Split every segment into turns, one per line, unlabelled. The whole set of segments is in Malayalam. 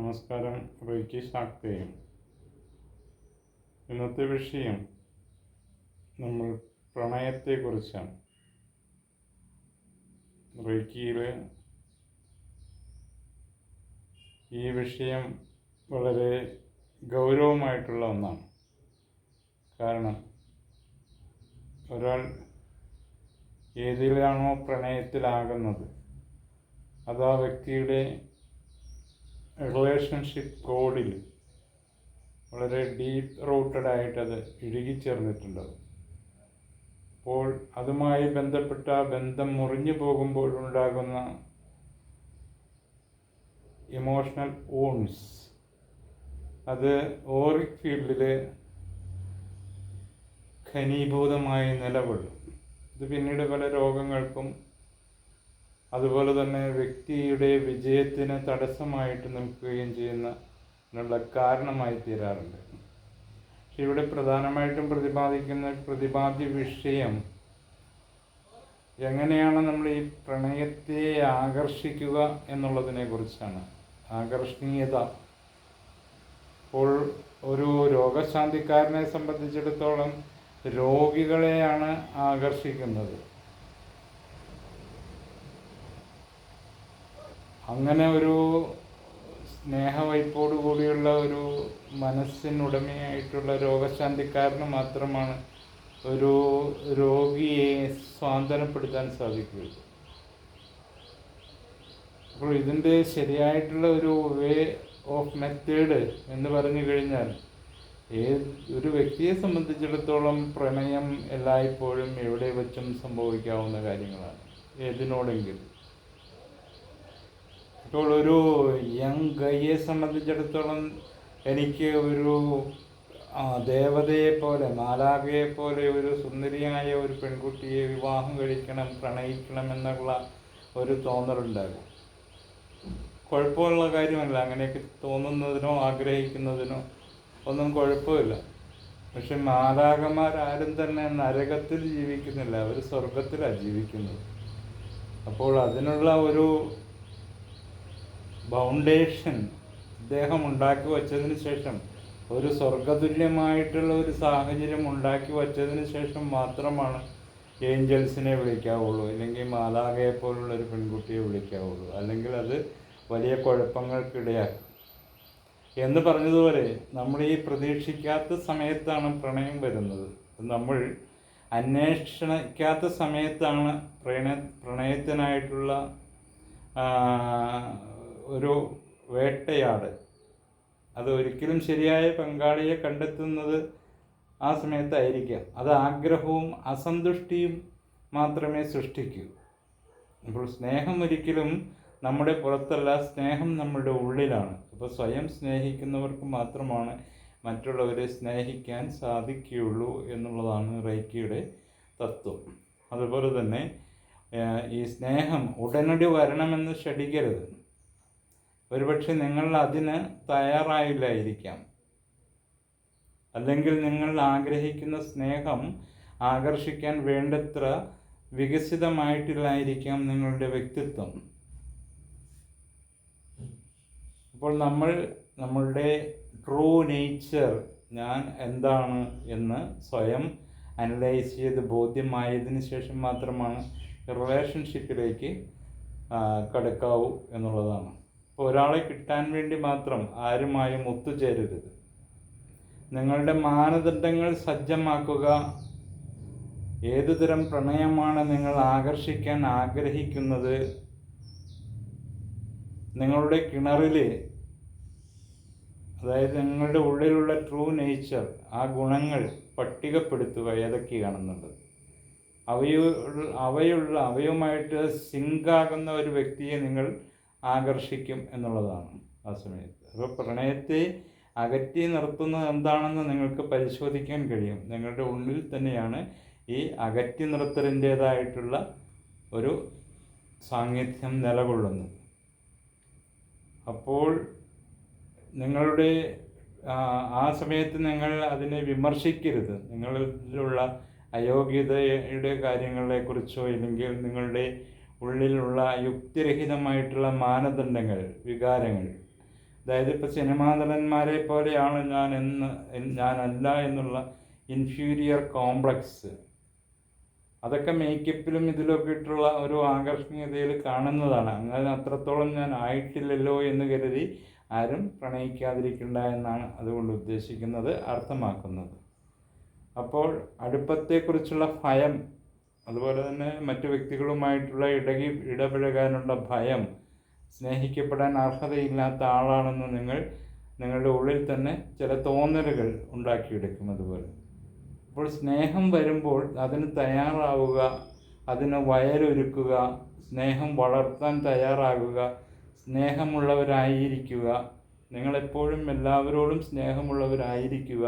നമസ്കാരം. റൈക്കി ശാക്തയും. ഇന്നത്തെ വിഷയം നമ്മൾ പ്രണയത്തെക്കുറിച്ചാണ്. റൈക്കിയിൽ ഈ വിഷയം വളരെ ഗൗരവമായിട്ടുള്ള ഒന്നാണ്. കാരണം ഒരാൾ ഏതിലാണോ പ്രണയത്തിലാകുന്നത് അത് ആ വ്യക്തിയുടെ റിലേഷൻഷിപ്പ് കോഡിൽ വളരെ ഡീപ്പ് റൂട്ടഡ് ആയിട്ടത് ഇഴുകിച്ചേർന്നിട്ടുണ്ട് അപ്പോൾ അതുമായി ബന്ധപ്പെട്ട ബന്ധം മുറിഞ്ഞു പോകുമ്പോഴുണ്ടാകുന്ന ഇമോഷണൽ ഊൺസ് അത് ഓറിക് ഫീൽഡിൽ ഖനീഭൂതമായി നിലകൊള്ളും. ഇത് പിന്നീട് പല രോഗങ്ങൾക്കും അതുപോലെ തന്നെ വ്യക്തിയുടെ വിജയത്തിന് തടസ്സമായിട്ട് നിൽക്കുകയും ചെയ്യുന്ന കാരണമായി തീരാറുണ്ട്. പക്ഷെ ഇവിടെ പ്രധാനമായിട്ടും പ്രതിപാദിക്കുന്ന പ്രതിപാദ്യ വിഷയം എങ്ങനെയാണ് നമ്മൾ ഈ പ്രണയത്തെ ആകർഷിക്കുക എന്നുള്ളതിനെ കുറിച്ചാണ്. ആകർഷണീയത. അപ്പോൾ ഒരു രോഗശാന്തിക്കാരനെ സംബന്ധിച്ചിടത്തോളം രോഗികളെയാണ് ആകർഷിക്കുന്നത്. അങ്ങനെ ഒരു സ്നേഹവൈപ്പോട് കൂടിയുള്ള ഒരു മനസ്സിനുടമയായിട്ടുള്ള രോഗശാന്തിക്കാരന് മാത്രമാണ് ഒരു രോഗിയെ സ്വാന്തനപ്പെടുത്താൻ സാധിക്കുകയുള്ളൂ. അപ്പോൾ ഇതിന്റെ ശരിയായിട്ടുള്ള ഒരു വേ ഓഫ് മെത്തേഡ് എന്ന് പറഞ്ഞു കഴിഞ്ഞാൽ ഏത് ഒരു വ്യക്തിയെ സംബന്ധിച്ചിടത്തോളം പ്രണയം എല്ലായ്പ്പോഴും എവിടെ വെച്ചും സംഭവിക്കാവുന്ന കാര്യങ്ങളാണ്. ഏതിനോടെങ്കിലും. ഇപ്പോൾ ഒരു യങ് ഗയ്യെ സംബന്ധിച്ചിടത്തോളം എനിക്ക് ഒരു ദേവതയെ പോലെ മാലാഖയെ പോലെ ഒരു സുന്ദരിയായ ഒരു പെൺകുട്ടിയെ വിവാഹം കഴിക്കണം പ്രണയിക്കണം എന്നുള്ള ഒരു തോന്നലുണ്ടാകും കുഴപ്പമുള്ള കാര്യമല്ല. അങ്ങനെയൊക്കെ തോന്നുന്നതിനോ ആഗ്രഹിക്കുന്നതിനോ ഒന്നും കുഴപ്പമില്ല. പക്ഷെ മാലാകന്മാരാരും തന്നെ നരകത്തിൽ ജീവിക്കുന്നില്ല. അവർ സ്വർഗത്തിലാണ് ജീവിക്കുന്നത്. അപ്പോൾ അതിനുള്ള ഒരു ബൗണ്ടേഷൻ അദ്ദേഹം ഉണ്ടാക്കി വച്ചതിന് ശേഷം ഒരു സ്വർഗതുല്യമായിട്ടുള്ള ഒരു സാഹചര്യം ഉണ്ടാക്കി വച്ചതിന് ശേഷം മാത്രമാണ് ഏഞ്ചൽസിനെ വിളിക്കാവുള്ളൂ. അല്ലെങ്കിൽ മാലാകയെ പോലുള്ള ഒരു പെൺകുട്ടിയെ വിളിക്കാവുള്ളൂ. അല്ലെങ്കിൽ അത് വലിയ കുഴപ്പങ്ങൾക്കിടയാക്കും. എന്ന് പറഞ്ഞതുപോലെ നമ്മൾ ഈ പ്രതീക്ഷിക്കാത്ത സമയത്താണ് പ്രണയം വരുന്നത്. നമ്മൾ അന്വേഷിക്കാത്ത സമയത്താണ് പ്രണയ പ്രണയത്തിനായിട്ടുള്ള ഒരു വേട്ടയാട്. അത് ഒരിക്കലും ശരിയായ പങ്കാളിയെ കണ്ടെത്തുന്നത് ആ സമയത്തായിരിക്കാം. അത് ആഗ്രഹവും അസന്തുഷ്ടിയും മാത്രമേ സൃഷ്ടിക്കൂ. അപ്പോൾ സ്നേഹം ഒരിക്കലും നമ്മുടെ പുറത്തല്ല സ്നേഹം നമ്മുടെ ഉള്ളിലാണ്. അപ്പോൾ സ്വയം സ്നേഹിക്കുന്നവർക്ക് മാത്രമാണ് മറ്റുള്ളവരെ സ്നേഹിക്കാൻ സാധിക്കുകയുള്ളൂ എന്നുള്ളതാണ് റൈക്കിയുടെ തത്വം. അതുപോലെ തന്നെ ഈ സ്നേഹം ഉടനടി വരണമെന്ന് ഷടിക്കരുത് ഒരുപക്ഷെ നിങ്ങൾ അതിന് തയ്യാറായില്ലായിരിക്കാം. അല്ലെങ്കിൽ നിങ്ങൾ ആഗ്രഹിക്കുന്ന സ്നേഹം ആകർഷിക്കാൻ വേണ്ടത്ര വികസിതമായിട്ടില്ലായിരിക്കാം നിങ്ങളുടെ വ്യക്തിത്വം. അപ്പോൾ നമ്മൾ നമ്മളുടെ ട്രൂ നേച്ചർ ഞാൻ എന്താണ് എന്ന് സ്വയം അനലൈസ് ചെയ്ത് ബോധ്യമായതിന് ശേഷം മാത്രമാണ് റിലേഷൻഷിപ്പിലേക്ക് കടക്കാവൂ എന്നുള്ളതാണ്. ഒരാളെ കിട്ടാൻ വേണ്ടി മാത്രം ആരുമായും ഒത്തുചേരരുത് നിങ്ങളുടെ മാനദണ്ഡങ്ങൾ സജ്ജമാക്കുക. ഏതുതരം പ്രണയമാണ് നിങ്ങൾ ആകർഷിക്കാൻ ആഗ്രഹിക്കുന്നത്? നിങ്ങളുടെ കിണറിൽ അതായത് നിങ്ങളുടെ ഉള്ളിലുള്ള ട്രൂ നേച്ചർ ആ ഗുണങ്ങൾ പട്ടികപ്പെടുത്തുക ഏതൊക്കെയാണെന്നുള്ളത്. അവയുള്ള അവയുള്ള അവയുമായിട്ട് സിങ്കാകുന്ന ഒരു വ്യക്തിയെ നിങ്ങൾ ആകർഷിക്കും എന്നുള്ളതാണ് ആ സമയത്ത്. അപ്പോൾ പ്രണയത്തെ അകറ്റി നിർത്തുന്നത് എന്താണെന്ന് നിങ്ങൾക്ക് പരിശോധിക്കാൻ കഴിയും. നിങ്ങളുടെ ഉള്ളിൽ തന്നെയാണ് ഈ അകറ്റി നിർത്തലിന്റേതായിട്ടുള്ള ഒരു സാന്നിധ്യം നിലകൊള്ളുന്നു അപ്പോൾ നിങ്ങളുടെ ആ, സമയത്ത് നിങ്ങൾ അതിനെ വിമർശിക്കരുത്. നിങ്ങളിലുള്ള അയോഗ്യതയുടെ കാര്യങ്ങളെക്കുറിച്ചോ ഇല്ലെങ്കിൽ നിങ്ങളുടെ ഉള്ളിലുള്ള യുക്തിരഹിതമായിട്ടുള്ള മാനദണ്ഡങ്ങൾ വികാരങ്ങൾ. അതായത് ഇപ്പോൾ സിനിമാ നടന്മാരെ പോലെയാണ് ഞാൻ എന്ന് ഞാനല്ല എന്നുള്ള ഇൻഫീരിയർ കോംപ്ലക്സ് അതൊക്കെ മേക്കപ്പിലും ഇതിലൊക്കെ ഇട്ടുള്ള ഒരു ആകർഷണീയതയിൽ കാണുന്നതാണ്. അങ്ങനെ അത്രത്തോളം ഞാൻ ആയിട്ടില്ലല്ലോ എന്ന് കരുതി ആരും പ്രണയിക്കാതിരിക്കണ്ട എന്നാണ് അതുകൊണ്ട് ഉദ്ദേശിക്കുന്നത് അർത്ഥമാക്കുന്നത്. അപ്പോൾ അടുപ്പത്തെക്കുറിച്ചുള്ള ഭയം അതുപോലെ തന്നെ മറ്റു വ്യക്തികളുമായിട്ടുള്ള ഇടകി ഇടപഴകാനുള്ള ഭയം സ്നേഹിക്കപ്പെടാൻ അർഹതയില്ലാത്ത ആളാണെന്ന് നിങ്ങൾ നിങ്ങളുടെ ഉള്ളിൽ തന്നെ ചില തോന്നലുകൾ ഉണ്ടാക്കിയെടുക്കും അതുപോലെ. അപ്പോൾ സ്നേഹം വരുമ്പോൾ അതിന് തയ്യാറാവുക അതിന് വയലൊരുക്കുക സ്നേഹം വളർത്താൻ തയ്യാറാകുക സ്നേഹമുള്ളവരായിരിക്കുക നിങ്ങളെപ്പോഴും എല്ലാവരോടും സ്നേഹമുള്ളവരായിരിക്കുക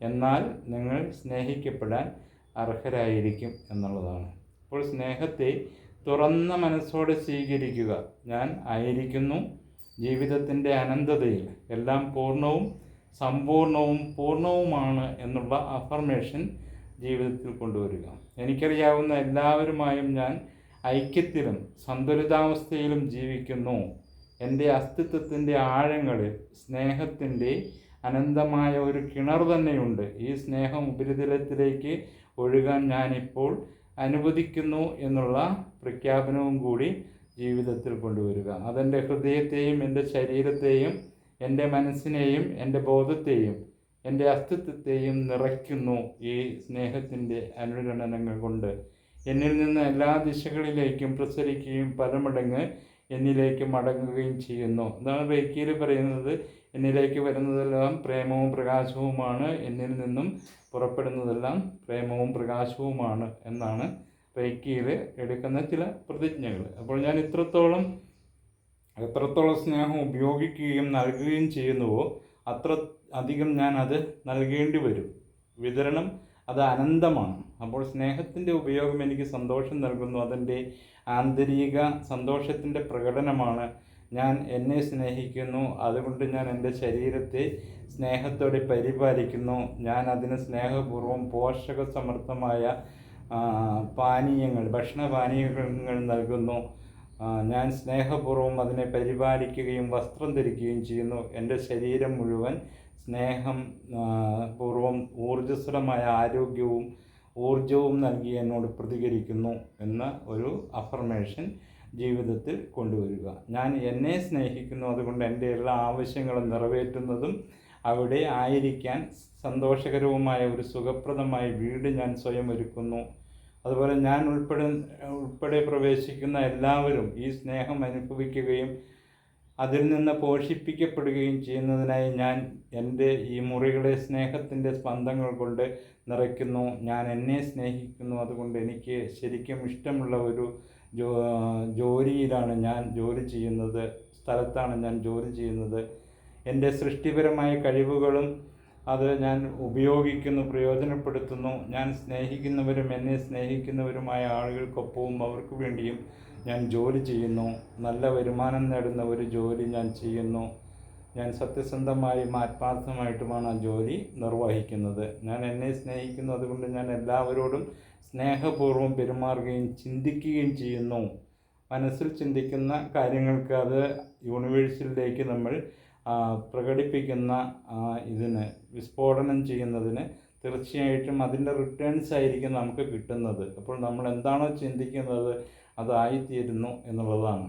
എന്നാൽ നിങ്ങൾ സ്നേഹിക്കപ്പെടാൻ അർഹരായിരിക്കും എന്നുള്ളതാണ്. അപ്പോൾ സ്നേഹത്തെ തുറന്ന മനസ്സോടെ സ്വീകരിക്കുക. ഞാൻ ആയിരിക്കുന്നു ജീവിതത്തിന്റെ അനന്തതയിൽ. എല്ലാം പൂർണവും സമ്പൂർണവും പൂർണവുമാണ് എന്നുള്ള അഫർമേഷൻ ജീവിതത്തിൽ കൊണ്ടുവരിക. എനിക്കറിയാവുന്ന എല്ലാവരുമായും ഞാൻ ഐക്യത്തിലും സന്തുലിതാവസ്ഥയിലും ജീവിക്കുന്നു. എന്റെ അസ്തിത്വത്തിന്റെ ആഴങ്ങളിൽ സ്നേഹത്തിന്റെ അനന്തമായ ഒരു കിണർ തന്നെയുണ്ട്. ഈ സ്നേഹം ഉപരിതലത്തിലേക്ക് ഒഴുകാൻ ഞാനിപ്പോൾ അനുവദിക്കുന്നു എന്നുള്ള പ്രഖ്യാപനവും കൂടി ജീവിതത്തിൽ കൊണ്ടുവരിക. അതെന്റെ ഹൃദയത്തെയും എന്റെ ശരീരത്തെയും എന്റെ മനസ്സിനെയും എന്റെ ബോധത്തെയും എന്റെ അസ്തിത്വത്തെയും നിറയ്ക്കുന്നു ഈ സ്നേഹത്തിന്റെ അനുരണനങ്ങൾ കൊണ്ട്. എന്നിൽ നിന്ന് എല്ലാ ദിശകളിലേക്കും പ്രസരിക്കുകയും പല മടങ്ങ് എന്നിലേക്ക് മടങ്ങുകയും ചെയ്യുന്നു. എന്താണ് റേക്കിയിൽ പറയുന്നത്. എന്നിലേക്ക് വരുന്നതെല്ലാം പ്രേമവും പ്രകാശവുമാണ്. എന്നിൽ നിന്നും പുറപ്പെടുന്നതെല്ലാം പ്രേമവും പ്രകാശവുമാണ് എന്നാണ് റേക്കിയിൽ എടുക്കുന്ന ചില പ്രതിജ്ഞകൾ. അപ്പോൾ ഞാൻ ഇത്രത്തോളം എത്രത്തോളം സ്നേഹം ഉപയോഗിക്കുകയും നൽകുകയും ചെയ്യുന്നുവോ അത്ര അധികം ഞാൻ അത് നൽകേണ്ടി വരും. വിതരണം അത് അനന്തമാണ്. അപ്പോൾ സ്നേഹത്തിന്റെ ഉപയോഗം എനിക്ക് സന്തോഷം നൽകുന്നു. അതിന്റെ ആന്തരിക സന്തോഷത്തിന്റെ പ്രകടനമാണ് ഞാൻ എന്നെ സ്നേഹിക്കുന്നു. അതുകൊണ്ട് ഞാൻ എന്റെ ശരീരത്തെ സ്നേഹത്തോടെ പരിപാലിക്കുന്നു. ഞാൻ അതിന് സ്നേഹപൂർവം പോഷക സമൃദ്ധമായ ഭക്ഷണ പാനീയങ്ങൾ നൽകുന്നു. ഞാൻ സ്നേഹപൂർവം അതിനെ പരിപാലിക്കുകയും വസ്ത്രം ധരിക്കുകയും ചെയ്യുന്നു. എന്റെ ശരീരം മുഴുവൻ സ്നേഹം പൂർവം ഊർജസ്വലമായ ആരോഗ്യവും ഊർജവും നൽകി എന്നോട് പ്രതികരിക്കുന്നു എന്ന ഒരു അഫർമേഷൻ ജീവിതത്തിൽ കൊണ്ടുവരിക. ഞാൻ എന്നെ സ്നേഹിക്കുന്നു അതുകൊണ്ട് എന്റെ എല്ലാ ആവശ്യങ്ങളും നിറവേറ്റുന്നതും അവിടെ ആയിരിക്കാൻ സന്തോഷകരവുമായ ഒരു സുഖപ്രദമായ വീട് ഞാൻ സ്വയം ഒരുക്കുന്നു. അതുപോലെ ഞാൻ ഉൾപ്പെടെ ഉൾപ്പെടെ പ്രവേശിക്കുന്ന എല്ലാവരും ഈ സ്നേഹം അനുഭവിക്കുകയും അതിൽ നിന്ന് പോഷിപ്പിക്കപ്പെടുകയും ചെയ്യുന്നതിനായി ഞാൻ എന്റെ ഈ മുറികളെ സ്നേഹത്തിന്റെ സ്പന്ദങ്ങൾ കൊണ്ട് നിറയ്ക്കുന്നു. ഞാൻ എന്നെ സ്നേഹിക്കുന്നു. അതുകൊണ്ട് എനിക്ക് ശരിക്കും ഇഷ്ടമുള്ള ഒരു ജോലിയിലാണ് ഞാൻ ജോലി ചെയ്യുന്നത്. സ്ഥലത്താണ് ഞാൻ ജോലി ചെയ്യുന്നത്. എന്റെ സൃഷ്ടിപരമായ കഴിവുകളും അത് ഞാൻ ഉപയോഗിക്കുന്നു പ്രയോജനപ്പെടുത്തുന്നു. ഞാൻ സ്നേഹിക്കുന്നവരും എന്നെ സ്നേഹിക്കുന്നവരുമായ ആളുകൾക്കൊപ്പവും അവർക്ക് വേണ്ടിയും ഞാൻ ജോലി ചെയ്യുന്നു. നല്ല വരുമാനം നേടുന്ന ഒരു ജോലി ഞാൻ ചെയ്യുന്നു. ഞാൻ സത്യസന്ധമായും ആത്മാർത്ഥമായിട്ടുമാണ് ആ ജോലി നിർവഹിക്കുന്നത്. ഞാൻ എന്നെ സ്നേഹിക്കുന്നു. അതുകൊണ്ട് ഞാൻ എല്ലാവരോടും സ്നേഹപൂർവം പെരുമാറുകയും ചിന്തിക്കുകയും ചെയ്യുന്നു. മനസ്സിൽ ചിന്തിക്കുന്ന കാര്യങ്ങൾക്ക് അത് യൂണിവേഴ്സിലേക്ക് നമ്മൾ പ്രകടിപ്പിക്കുന്ന ഇതിന് വിസ്ഫോടനം ചെയ്യുന്നതിന് തീർച്ചയായിട്ടും അതിന്റെ റിട്ടേൺസ് ആയിരിക്കും നമുക്ക് കിട്ടുന്നത്. അപ്പോൾ നമ്മൾ എന്താണോ ചിന്തിക്കുന്നത് അതായിത്തീരുന്നു എന്നുള്ളതാണ്.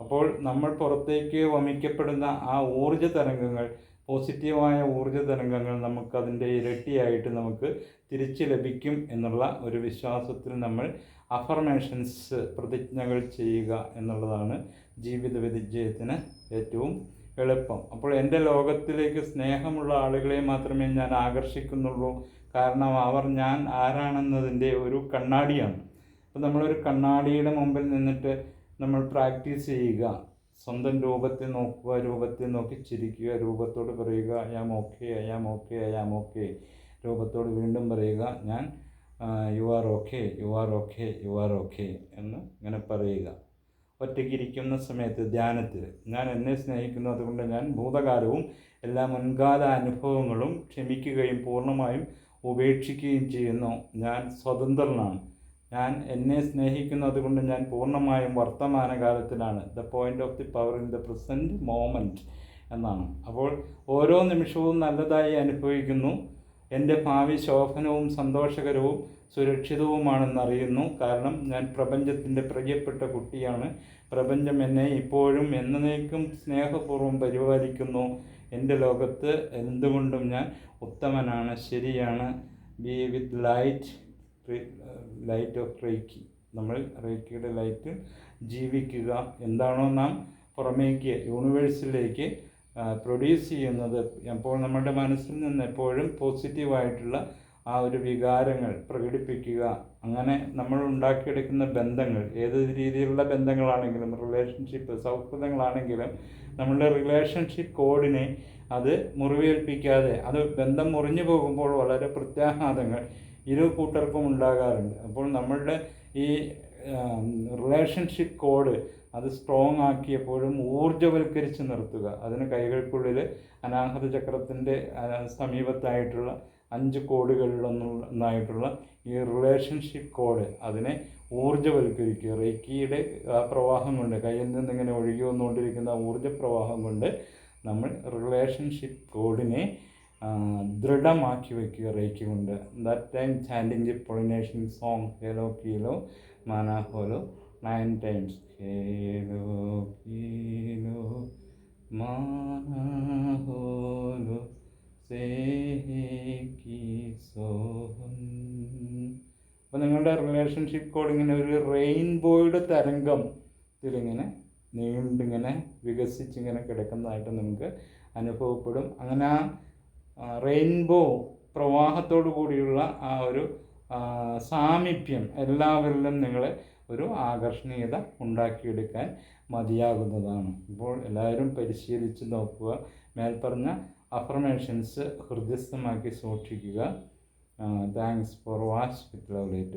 അപ്പോൾ നമ്മൾ പുറത്തേക്ക് വമിക്കപ്പെടുന്ന ആ ഊർജ തരംഗങ്ങൾ പോസിറ്റീവായ ഊർജ തരംഗങ്ങൾ നമുക്കതിന്റെ ഇരട്ടിയായിട്ട് നമുക്ക് തിരിച്ച് ലഭിക്കും എന്നുള്ള ഒരു വിശ്വാസത്തിൽ നമ്മൾ അഫർമേഷൻസ് പ്രതിജ്ഞകൾ ചെയ്യുക എന്നുള്ളതാണ് ജീവിത വിജയത്തിന് ഏറ്റവും എളുപ്പം. അപ്പോൾ എന്റെ ലോകത്തിലേക്ക് സ്നേഹമുള്ള ആളുകളെ മാത്രമേ ഞാൻ ആകർഷിക്കുന്നുള്ളൂ. കാരണം അവർ ഞാൻ ആരാണെന്നതിന്റെ ഒരു കണ്ണാടിയാണ്. അപ്പോൾ നമ്മളൊരു കണ്ണാടിയുടെ മുമ്പിൽ നിന്നിട്ട് നമ്മൾ പ്രാക്ടീസ് ചെയ്യുക. സ്വന്തം രൂപത്തെ നോക്കുക രൂപത്തെ നോക്കി ചിരിക്കുക രൂപത്തോട് പറയുക ഞാൻ okay I am okay I am okay രൂപത്തോട് വീണ്ടും പറയുക ഞാൻ you are okay you are okay you are okay എന്ന് ഇങ്ങനെ പറയുക. ഒറ്റയ്ക്ക് ഇരിക്കുന്ന സമയത്ത് ധ്യാനത്തിൽ ഞാൻ എന്നെ സ്നേഹിക്കുന്നു. അതുകൊണ്ട് ഞാൻ ഭൂതകാലവും എല്ലാ മുൻകാല അനുഭവങ്ങളും ക്ഷമിക്കുകയും പൂർണമായും ഉപേക്ഷിക്കുകയും ചെയ്യുന്നു. ഞാൻ സ്വതന്ത്രനാണ്. ഞാൻ എന്നെ സ്നേഹിക്കുന്നു അതുകൊണ്ട് ഞാൻ പൂർണമായും വർത്തമാനകാലത്തിലാണ്. The point of the power in the present moment എന്നാണ്. അപ്പോൾ ഓരോ നിമിഷവും നല്ലതായി അനുഭവിക്കുന്നു. എന്റെ ഭാവി ശോഭനവും സന്തോഷകരവും സുരക്ഷിതവുമാണെന്നറിയുന്നു. കാരണം ഞാൻ പ്രപഞ്ചത്തിന്റെ പ്രിയപ്പെട്ട കുട്ടിയാണ്. പ്രപഞ്ചം എന്നെ ഇപ്പോഴും എന്നേക്കും സ്നേഹപൂർവം പരിപാലിക്കുന്നു. എന്റെ ലോകത്ത് എന്തുകൊണ്ടും ഞാൻ ഉത്തമനാണ് ശരിയാണ്. Be with light light of reiki നമ്മൾ റേക്കിയുടെ ലൈറ്റ് ജീവിക്കുക. എന്താണോ നാം പുറമേക്ക് യൂണിവേഴ്സിലേക്ക് പ്രൊഡ്യൂസ് ചെയ്യുന്നത്. അപ്പോൾ നമ്മുടെ മനസ്സിൽ നിന്ന് എപ്പോഴും പോസിറ്റീവായിട്ടുള്ള ആ ഒരു വികാരങ്ങൾ പ്രകടിപ്പിക്കുക. അങ്ങനെ നമ്മൾ ഉണ്ടാക്കിയെടുക്കുന്ന ബന്ധങ്ങൾ ഏത് രീതിയിലുള്ള ബന്ധങ്ങളാണെങ്കിലും റിലേഷൻഷിപ്പ് സൗഹൃദങ്ങളാണെങ്കിലും നമ്മളുടെ റിലേഷൻഷിപ്പ് കോഡിനെ അത് മുറിവേൽപ്പിക്കാതെ അത് ബന്ധം മുറിഞ്ഞു പോകുമ്പോൾ വളരെ പ്രത്യാഘാതങ്ങൾ ഇരു കൂട്ടർക്കും ഉണ്ടാകാറുണ്ട്. അപ്പോൾ നമ്മളുടെ ഈ റിലേഷൻഷിപ്പ് കോഡ് അത് സ്ട്രോങ് ആക്കി എപ്പോഴും ഊർജവൽക്കരിച്ച് നിർത്തുക. അതിന് കൈകൾക്കുള്ളിൽ അനാഹത ചക്രത്തിന്റെ സമീപത്തായിട്ടുള്ള അഞ്ച് കോഡുകളിലൊന്നായിട്ടുള്ള ഈ റിലേഷൻഷിപ്പ് കോഡ് അതിനെ ഊർജവൽക്കരിക്കുക. റേക്കിയുടെ പ്രവാഹം കൊണ്ട് കയ്യിൽ നിന്ന് ഇങ്ങനെ ഒഴുകി വന്നുകൊണ്ടിരിക്കുന്ന ഊർജപ്രവാഹം ഊർജ പ്രവാഹം കൊണ്ട് നമ്മൾ റിലേഷൻഷിപ്പ് കോഡിനെ ദൃഢമാക്കി വയ്ക്കുക റേക്കി കൊണ്ട്. That time chanting the pollination song ഹേലോ കീലോ മാനാ ഹോലോ നയൻ ടൈംസ് ഹേലോ കീലോ മാനാ ഹോലോ അപ്പോൾ നിങ്ങളുടെ റിലേഷൻഷിപ്പ് കോഡ് ഇങ്ങനെ ഒരു റെയിൻബോയുടെ തരംഗം ഇതിലിങ്ങനെ നീണ്ടിങ്ങനെ വികസിച്ചിങ്ങനെ കിടക്കുന്നതായിട്ട് നിങ്ങൾക്ക് അനുഭവപ്പെടും. അങ്ങനെ ആ റെയിൻബോ പ്രവാഹത്തോടു കൂടിയുള്ള ആ ഒരു സാമീപ്യം എല്ലാവരിലും നിങ്ങളെ ഒരു ആകർഷണീയത ഉണ്ടാക്കിയെടുക്കാൻ മതിയാകുന്നതാണ്. ഇപ്പോൾ എല്ലാവരും പരിശീലിച്ച് നോക്കുക മേൽപ്പറഞ്ഞ അഫർമേഷൻസ് ഹൃദയസ്ഥമാക്കി സൂക്ഷിക്കുക. Thanks for watch with love light